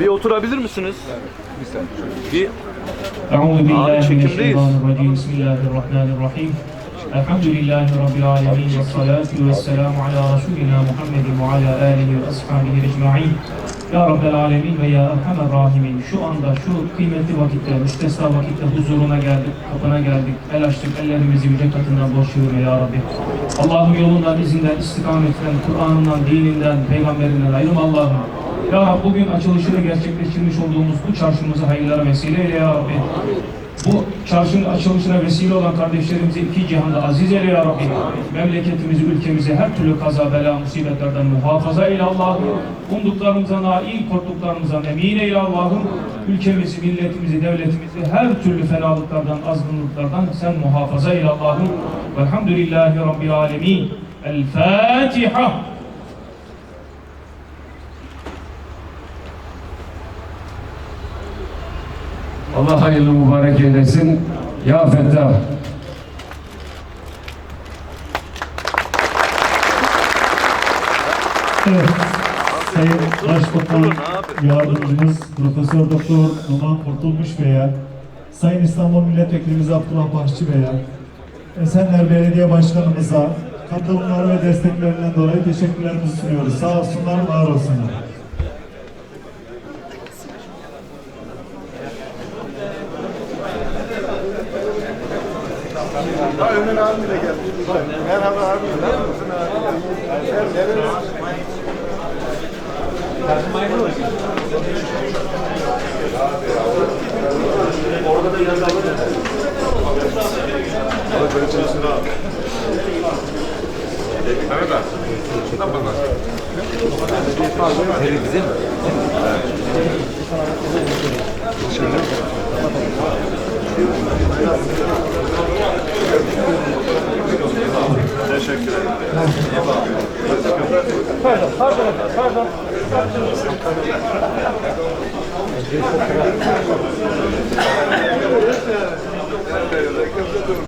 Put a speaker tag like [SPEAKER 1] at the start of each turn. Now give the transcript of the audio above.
[SPEAKER 1] Bir oturabilir misiniz? Bir
[SPEAKER 2] Bismillahirrahmanirrahim. Elhamdülillahi Rabbil alemin ve salatu ve selamu ala Resulina Muhammedin ve ala alihi ve ashabihi ecma'in. Ya Rabbel Alemin ve Ya Erhamer Rahimin şu anda şu kıymetli vakitte, müstesna vakitte huzuruna geldik, kapına geldik, el açtık, ellerimizi yüce katından yürüme Ya Rabbi. Allah'ın yolundan, izinden, istikametinden, Kur'an'ından, dininden, peygamberinden ayrılma Allah'ım. Ya Rabbi bugün açılışını gerçekleştirmiş olduğumuz bu çarşımızı hayırlara vesile eyle Ya Rabbi. Bu çarşının açılışına vesile olan kardeşlerimizi iki cihanda aziz eyle ya Rabbi. Memleketimizi, ülkemizi her türlü kaza, bela, musibetlerden muhafaza eyle Allah'ım. Umduklarımıza nail, korktuklarımıza emin eyle Allah'ım. Ülkemizi, milletimizi, devletimizi her türlü fenalıklardan, azgınlıklardan sen muhafaza eyle Allah'ım. Velhamdülillahi Rabbil alemin. El Fatiha.
[SPEAKER 3] Allah hayırlı mübarek eylesin. Ya Fettah.
[SPEAKER 4] Evet, Sayın Başbakan Yardımcımız Profesör Doktor Numan Kurtulmuş Bey'e, Sayın İstanbul Milletvekilimiz Abdullah Bahçı Bey'e, Esenler Belediye Başkanımıza katılımları ve desteklerinden dolayı teşekkürlerimizi sunuyoruz. Sağ olsunlar, var olsunlar.
[SPEAKER 5] Ömer abi de geldi. Merhaba abi. Nasılsın abi? Sen nerelisin? Orada da yazı alır. Alır böyle çalışsın abi. Mehmet abi. Şuradan bak. Televizyon mi? Teşekkür ederim.
[SPEAKER 2] Pardon, pardon, pardon. pardon.